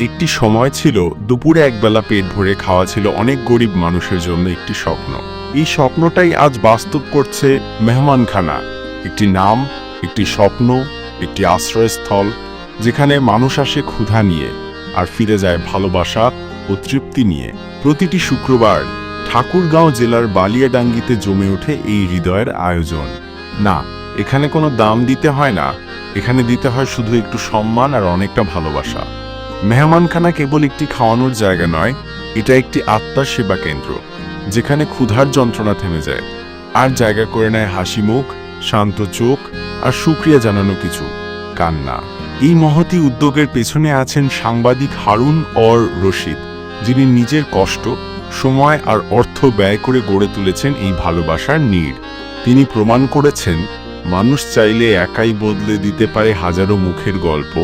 একটি সময় ছিল, দুপুরে একবেলা পেট ভরে খাওয়া ছিল অনেক গরিব মানুষের জন্য একটি স্বপ্ন। এই স্বপ্নটাই আজ বাস্তব করছে মেহমানখানা। একটি নাম, একটি স্বপ্ন, একটি আশ্রয়স্থল, যেখানে মানুষ আসে ক্ষুধা নিয়ে আর ফিরে যায় ভালোবাসা ও তৃপ্তি নিয়ে। প্রতিটি শুক্রবার ঠাকুরগাঁও জেলার বালিয়াডাঙ্গিতে জমে ওঠে এই হৃদয়ের আয়োজন। না, এখানে কোনো দাম দিতে হয় না। এখানে দিতে হয় শুধু একটু সম্মান আর অনেকটা ভালোবাসা। মেহমানখানা কেবল একটি খাওয়ানোর জায়গা নয়, এটা একটি আত্মার সেবা কেন্দ্র, যেখানে ক্ষুধার যন্ত্রণা থেমে যায়। আর জায়গা করে নেয় হাসি মুখ, শান্ত চোখ আর সুক্রিয়া জানানো কিছু, কান্না। এই মহতি উদ্যোগের পেছনে আছেন সাংবাদিক হারুন অর রশিদ, যিনি নিজের কষ্ট, সময় আর অর্থ ব্যয় করে গড়ে তুলেছেন এই ভালোবাসার নীড়। তিনি প্রমাণ করেছেন, মানুষ চাইলে একাই বদলে দিতে পারে হাজারো মুখের গল্প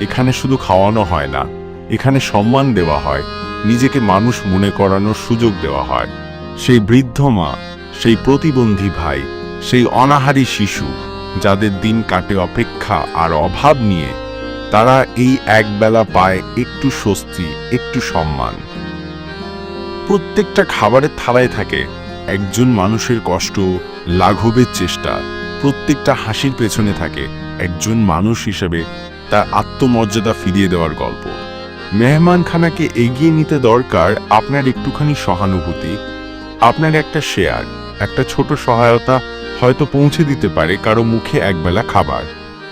এখানে শুধু খাওয়ানো হয় না, এখানে সম্মান দেওয়া হয়, নিজেকে মানুষ মনে করানোর সুযোগ দেওয়া হয়। সেই বৃদ্ধ মা, সেই প্রতিবন্ধী ভাই, সেই অনাহারী শিশু, যাদের দিন কাটে অপেক্ষা আর অভাব নিয়ে, তারা এই একবেলা পায় একটু স্বস্তি, একটু সম্মান। প্রত্যেকটা খাবারের থালায় থাকে একজন মানুষের কষ্ট, লাঘবের চেষ্টা। প্রত্যেকটা হাসির পেছনে থাকে একজন মানুষ হিসেবে তার আত্মমর্যাদা ফিরিয়ে দেওয়ার গল্প। মেহমানখানাকে এগিয়ে নিতে দরকার আপনার একটুখানি সহানুভূতি, আপনার একটা শেয়ার একটা ছোট সহায়তা হয়তো পৌঁছে দিতে পারে কারও মুখে একবেলা খাবার।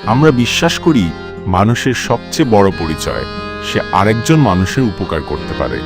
আমরা বিশ্বাস করি মানুষের সবচেয়ে বড় পরিচয়, সে আরেকজন মানুষের উপকার করতে পারে।